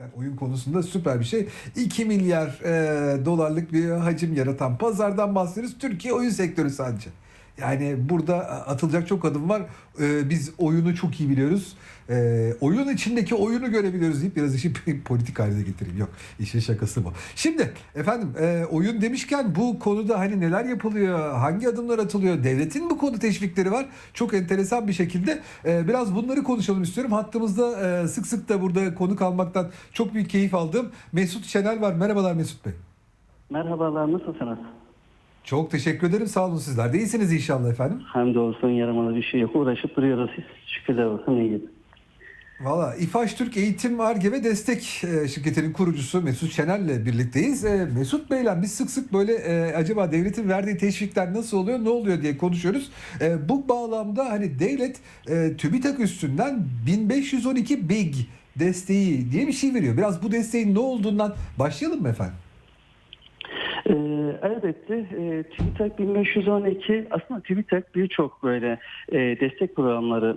Gerçekten oyun konusunda süper bir şey. 2 milyar e, dolarlık bir hacim yaratan pazardan bahsediyoruz. Türkiye oyun sektörü sadece. Yani burada atılacak çok adım var. E, biz oyunu çok iyi biliyoruz. E, oyun içindeki oyunu görebiliyoruz deyip biraz işi politik haline getireyim. Yok işin şakası bu. Şimdi efendim e, oyun demişken bu konuda hani neler yapılıyor? Hangi adımlar atılıyor? Devletin bu konu teşvikleri var. Çok enteresan bir şekilde. E, biraz bunları konuşalım istiyorum. Hattımızda e, sık sık da burada konuk almaktan çok büyük keyif aldığım Mesut Şenel var. Merhabalar Mesut Bey. Merhabalar, nasılsınız? Çok teşekkür ederim. Sağ olun sizler. de iyisiniz inşallah efendim. Hamdolsun yaramalı bir şey yok. Uğraşıp duruyoruz. Siz şükürler olsun iyiyiz. Valla İFAŞ Türk Eğitim Arge ve Destek e, şirketinin kurucusu Mesut Şener'le birlikteyiz. E, Mesut Bey'le biz sık sık böyle e, acaba devletin verdiği teşvikler nasıl oluyor, ne oluyor diye konuşuyoruz. E, bu bağlamda hani devlet e, TÜBİTAK üstünden 1512 BİG desteği diye bir şey veriyor. Biraz bu desteğin ne olduğundan başlayalım mı efendim? Ee, elbette e, TÜBİTAK 1512 aslında TÜBİTAK birçok böyle e, destek programları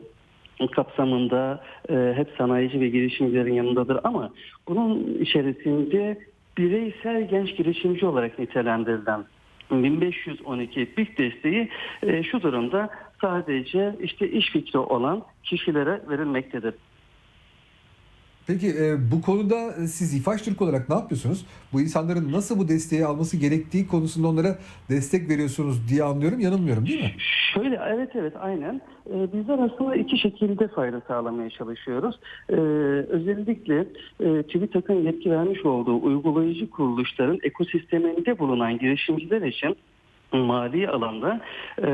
kapsamında e, hep sanayici ve girişimcilerin yanındadır ama bunun içerisinde bireysel genç girişimci olarak nitelendirilen 1512 BİK desteği e, şu durumda sadece işte iş fikri olan kişilere verilmektedir. Peki e, bu konuda siz İFAŞ Türk olarak ne yapıyorsunuz? Bu insanların nasıl bu desteği alması gerektiği konusunda onlara destek veriyorsunuz diye anlıyorum. Yanılmıyorum değil mi? Şöyle evet evet aynen. Ee, bizler aslında iki şekilde fayda sağlamaya çalışıyoruz. Ee, özellikle e, TÜBİTAK'ın yetki vermiş olduğu uygulayıcı kuruluşların ekosisteminde bulunan girişimciler için mali alanda e,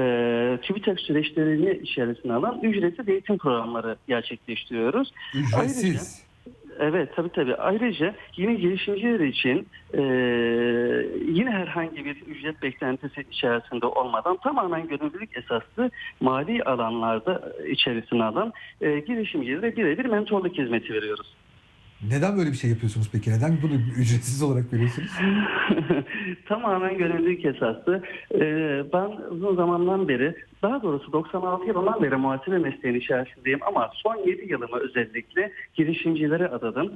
TÜBİTAK süreçlerini içerisine alan ücretsiz eğitim programları gerçekleştiriyoruz. Ücretsiz. Evet tabii tabii. Ayrıca yeni girişimciler için e, yine herhangi bir ücret beklentisi içerisinde olmadan tamamen gönüllülük esaslı mali alanlarda içerisine alan e, girişimcilere birebir mentorluk hizmeti veriyoruz. Neden böyle bir şey yapıyorsunuz peki? Neden bunu ücretsiz olarak veriyorsunuz? Tamamen gönüllülük esaslı. Ee, ben uzun zamandan beri, daha doğrusu 96 yılından beri muhasebe mesleğinin içerisindeyim ama son 7 yılımı özellikle girişimcilere adadım.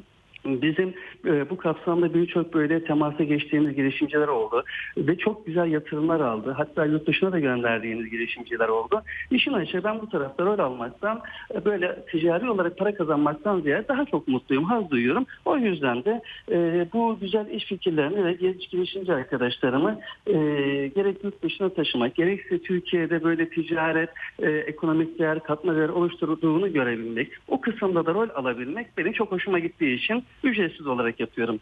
Bizim e, bu kapsamda birçok böyle temasa geçtiğimiz girişimciler oldu ve çok güzel yatırımlar aldı. Hatta yurt dışına da gönderdiğimiz girişimciler oldu. İşin açığı ben bu tarafta rol almaktan e, böyle ticari olarak para kazanmaktan ziyade daha çok mutluyum, haz duyuyorum. O yüzden de e, bu güzel iş fikirlerini ve genç girişimci arkadaşlarımı e, gerek yurt dışına taşımak, gerekse Türkiye'de böyle ticaret, e, ekonomik değer, katma değer oluşturduğunu görebilmek, o kısımda da rol alabilmek benim çok hoşuma gittiği için ücretsiz olarak yapıyorum.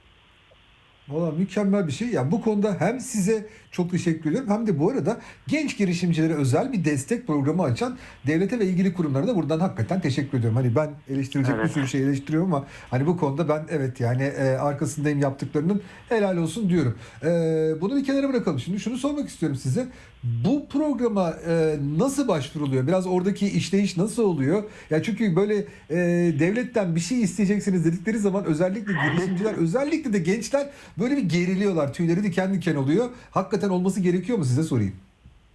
Valla mükemmel bir şey. Yani bu konuda hem size çok teşekkür ediyorum hem de bu arada genç girişimcilere özel bir destek programı açan devlete ve ilgili kurumlara da buradan hakikaten teşekkür ediyorum. Hani ben eleştirecek Evet. bir sürü şey eleştiriyorum ama hani bu konuda ben evet yani e, arkasındayım yaptıklarının helal olsun diyorum. E, bunu bir kenara bırakalım. Şimdi şunu sormak istiyorum size. Bu programa e, nasıl başvuruluyor? Biraz oradaki işleyiş nasıl oluyor? Ya çünkü böyle e, devletten bir şey isteyeceksiniz dedikleri zaman özellikle girişimciler, özellikle de gençler böyle bir geriliyorlar. Tüyleri diken diken oluyor. Hakikaten olması gerekiyor mu size sorayım?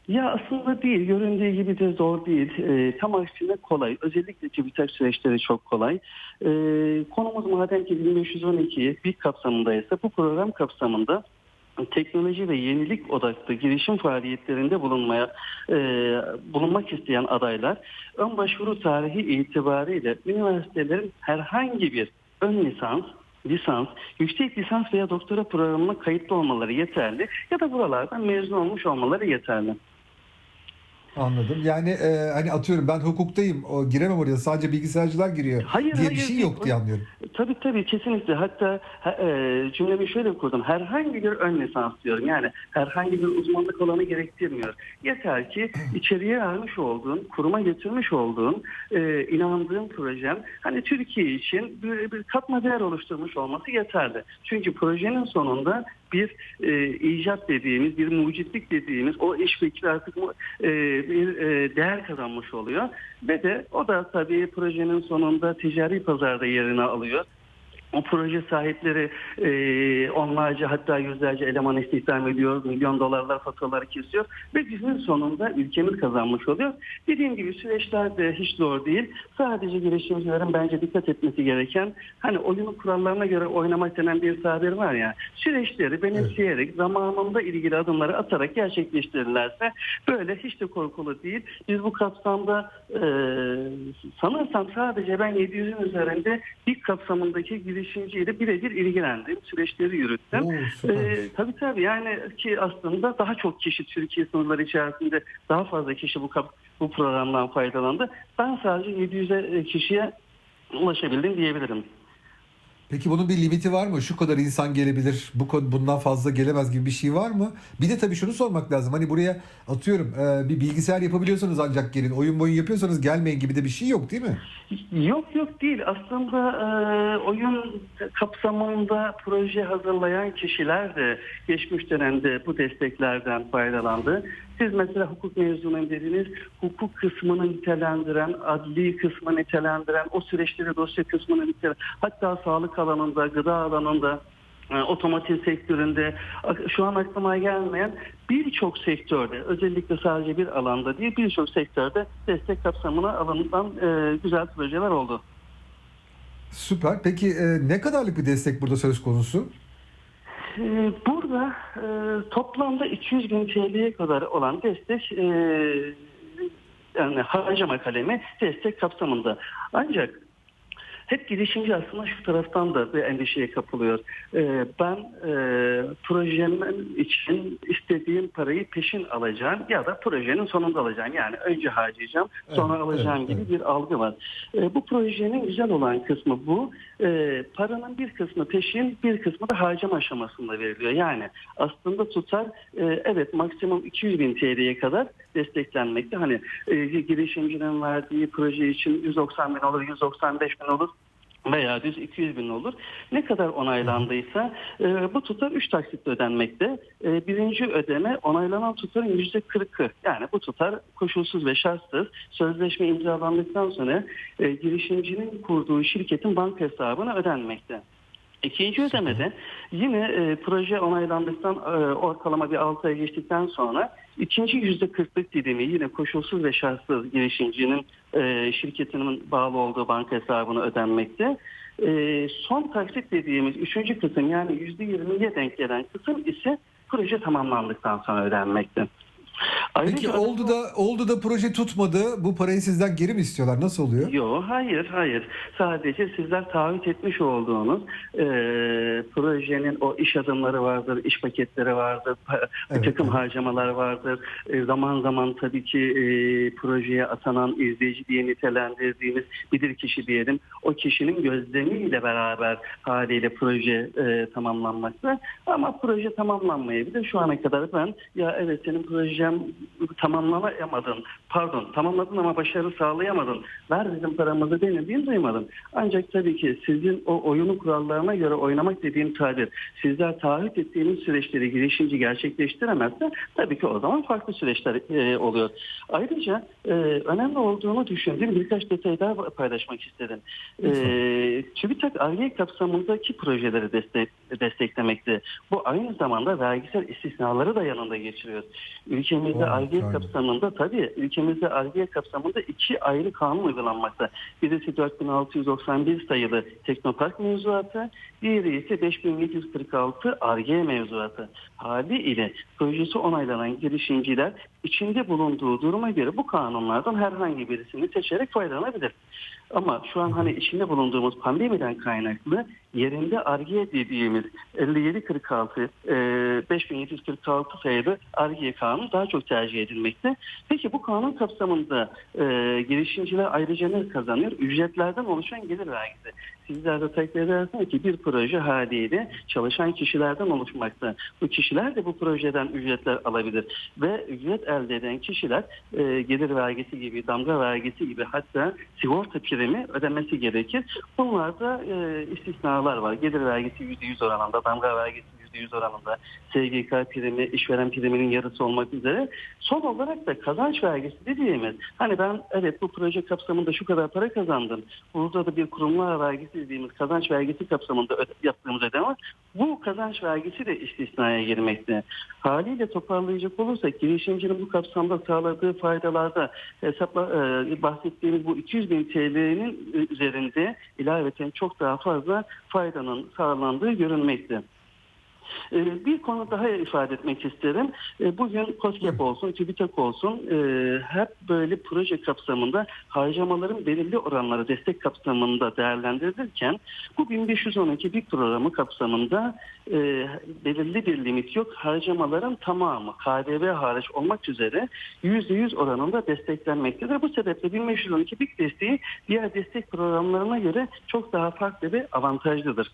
Ya aslında değil, göründüğü gibi de zor değil. Ee, tam aksine kolay. Özellikle TÜBİTAK süreçleri çok kolay. Ee, konumuz madem ki 1512 bir kapsamındaysa bu program kapsamında teknoloji ve yenilik odaklı girişim faaliyetlerinde bulunmaya e, bulunmak isteyen adaylar ön başvuru tarihi itibariyle üniversitelerin herhangi bir ön lisans lisans, yüksek lisans veya doktora programına kayıtlı olmaları yeterli ya da buralardan mezun olmuş olmaları yeterli. Anladım. Yani e, hani atıyorum ben hukuktayım. O giremem oraya. Sadece bilgisayarcılar giriyor Hayır, diye bir hayır, şey değil. yok diye anlıyorum. Tabii tabii kesinlikle. Hatta ha- e, cümlemi şöyle kurdum. Herhangi bir ön lisans diyorum. Yani herhangi bir uzmanlık alanı gerektirmiyor. Yeter ki içeriye almış olduğun, kuruma getirmiş olduğun, e, inandığın projen hani Türkiye için bir, bir katma değer oluşturmuş olması yeterli. Çünkü projenin sonunda bir e, icat dediğimiz, bir mucitlik dediğimiz o iş fikri artık e, bir e, değer kazanmış oluyor. Ve de o da tabii projenin sonunda ticari pazarda yerini alıyor. O proje sahipleri e, onlarca hatta yüzlerce eleman istihdam ediyor, milyon dolarlar faturaları kesiyor ve günün sonunda ülkemiz kazanmış oluyor. Dediğim gibi süreçler de hiç zor değil. Sadece girişimcilerin bence dikkat etmesi gereken hani oyunun kurallarına göre oynamak denen bir tabir var ya süreçleri benimseyerek zamanında ilgili adımları atarak gerçekleştirirlerse böyle hiç de korkulu değil. Biz bu kapsamda e, sanırsam sadece ben 700'ün üzerinde ilk kapsamındaki girişimciyle birebir ilgilendim. Süreçleri yürüttüm. Oo. Ee, tabii tabii yani ki aslında daha çok kişi Türkiye sınırları içerisinde daha fazla kişi bu bu programdan faydalandı. Ben sadece 700'e kişiye ulaşabildim diyebilirim. Peki bunun bir limiti var mı? Şu kadar insan gelebilir, bu bundan fazla gelemez gibi bir şey var mı? Bir de tabii şunu sormak lazım. Hani buraya atıyorum e, bir bilgisayar yapabiliyorsanız ancak gelin. Oyun boyun yapıyorsanız gelmeyin gibi de bir şey yok değil mi? Yok yok değil. Aslında e, oyun kapsamında proje hazırlayan kişiler de geçmiş dönemde bu desteklerden faydalandı. Siz mesela hukuk mezunuyum dediniz. Hukuk kısmını nitelendiren, adli kısmını nitelendiren, o süreçleri dosya kısmını nitelendiren, hatta sağlık alanında, gıda alanında, otomotiv sektöründe şu an aklıma gelmeyen birçok sektörde özellikle sadece bir alanda değil birçok sektörde destek kapsamına alınan e, güzel projeler oldu. Süper. Peki e, ne kadarlık bir destek burada söz konusu? E, burada e, toplamda 200 bin TL'ye kadar olan destek e, yani harcama kalemi destek kapsamında. Ancak hep girişimci aslında şu taraftan da bir endişeye kapılıyor. Ee, ben e, projemin için istediğim parayı peşin alacağım ya da projenin sonunda alacağım. Yani önce harcayacağım sonra Evet, alacağım evet, gibi evet. bir algı var. Ee, bu projenin güzel olan kısmı bu. Ee, paranın bir kısmı peşin bir kısmı da harcama aşamasında veriliyor. Yani aslında tutar e, evet maksimum 200 bin TL'ye kadar desteklenmekte. Hani e, girişimcinin verdiği proje için 190 bin olur, 195 bin olur veya düz 200 bin olur. Ne kadar onaylandıysa e, bu tutar 3 taksitle ödenmekte. E, birinci ödeme onaylanan tutarın %40'ı. Yani bu tutar koşulsuz ve şartsız sözleşme imzalandıktan sonra e, girişimcinin kurduğu şirketin banka hesabına ödenmekte. İkinci ödemede yine e, proje onaylandıktan e, ortalama bir 6 ay geçtikten sonra ikinci yüzde kırklık dilimi yine koşulsuz ve şartsız girişimcinin e, şirketinin bağlı olduğu banka hesabına ödenmekte. E, son taksit dediğimiz üçüncü kısım yani yüzde yirmiye denk gelen kısım ise proje tamamlandıktan sonra ödenmekte. Peki Ayrıca- oldu da oldu da proje tutmadı. Bu parayı sizden geri mi istiyorlar? Nasıl oluyor? Yok hayır hayır sadece sizler taahhüt etmiş olduğunuz e, projenin o iş adımları vardır, iş paketleri vardır, Evet, takım evet. harcamalar vardır. E, zaman zaman tabii ki e, projeye atanan izleyici diye nitelendirdiğimiz bilir kişi diyelim. O kişinin gözlemiyle beraber haliyle proje e, tamamlanmakta. Ama proje tamamlanmayabilir. Şu ana kadar ben ya evet senin projem tamamlayamadın. Pardon tamamladın ama başarı sağlayamadın. Ver bizim paramızı denildiğini duymadım. Ancak tabii ki sizin o oyunun kurallarına göre oynamak dediğim tabir. Sizler taahhüt ettiğiniz süreçleri girişimci gerçekleştiremezse tabii ki o zaman farklı süreçler e, oluyor. Ayrıca e, önemli olduğunu düşündüğüm birkaç detay daha paylaşmak istedim. E, TÜBİTAK ARGE kapsamındaki projeleri destek, desteklemekte. Bu aynı zamanda vergisel istisnaları da yanında geçiriyor. Ülkemizde Vay, ARGE kapsamında tabii ülkemizde ARGE kapsamında iki ayrı kanun uygulanmakta. Birisi 4691 sayılı Teknopark mevzuatı, diğeri ise 5746 ARGE mevzuatı. Hali ile projesi onaylanan girişimciler içinde bulunduğu duruma göre bu kanunlardan herhangi birisini seçerek faydalanabilir. Ama şu an hani içinde bulunduğumuz pandemiden kaynaklı yerinde ARGE dediğimiz 5746 e, 5746 sayılı ARGE kanunu daha çok tercih edilmekte. Peki bu kanun kapsamında e, girişimciler ayrıca ne kazanıyor? Ücretlerden oluşan gelir vergisi. Sizler de takdir edersiniz ki bir proje haliyle çalışan kişilerden oluşmakta. Bu kişiler de bu projeden ücretler alabilir. Ve ücret elde eden kişiler e, gelir vergisi gibi, damga vergisi gibi hatta sigorta primi ödemesi gerekir. Bunlarda e, istisnalar var. Gelir vergisi %100 oranında, damga vergisi %100 oranında. SGK primi, işveren priminin yarısı olmak üzere. Son olarak da kazanç vergisi dediğimiz hani ben evet bu proje kapsamında şu kadar para kazandım. Burada da bir kurumlar vergisi dediğimiz kazanç vergisi kapsamında yaptığımız ödeme var. Bu kazanç vergisi de istisnaya girmekte. Haliyle toparlayacak olursak girişimcinin bu kapsamda sağladığı faydalarda hesapla, e, bahsettiğimiz bu 200 bin TL'nin üzerinde ilaveten çok daha fazla faydanın sağlandığı görünmekte. Ee, Bir konu daha ifade etmek isterim. Ee, Bugün COSGAP olsun, TÜBİTAK olsun e, hep böyle proje kapsamında harcamaların belirli oranları destek kapsamında değerlendirilirken bu 1512 BİK programı kapsamında e, belirli bir limit yok. Harcamaların tamamı KDV hariç olmak üzere %100 oranında desteklenmektedir. Bu sebeple 1512 BİK desteği diğer destek programlarına göre çok daha farklı ve avantajlıdır.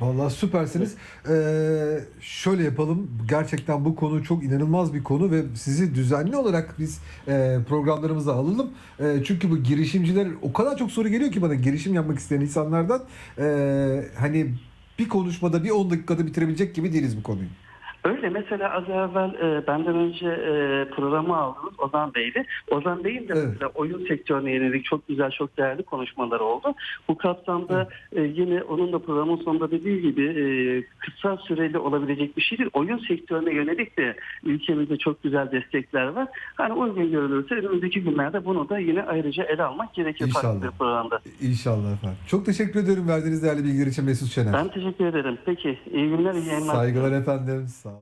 Vallahi süpersiniz. Ee, şöyle yapalım. Gerçekten bu konu çok inanılmaz bir konu ve sizi düzenli olarak biz e, programlarımıza alalım. E, çünkü bu girişimciler o kadar çok soru geliyor ki bana girişim yapmak isteyen insanlardan. E, hani bir konuşmada bir 10 dakikada bitirebilecek gibi değiliz bu konuyu. Öyle mesela az evvel e, benden önce e, programı aldınız Ozan Bey'di. Ozan Bey'in de Evet. mesela oyun sektörüne yönelik çok güzel, çok değerli konuşmaları oldu. Bu kapsamda e, yine onun da programın sonunda dediği gibi e, kısa süreli olabilecek bir şey değil. Oyun sektörüne yönelik de ülkemizde çok güzel destekler var. Hani uygun görülürse önümüzdeki günlerde bunu da yine ayrıca ele almak gerekir İnşallah. programda. İnşallah efendim. Çok teşekkür ederim verdiğiniz değerli bilgiler için Mesut Şener. Ben teşekkür ederim. Peki iyi günler, iyi yayınlar. Saygılar efendim. Sağ.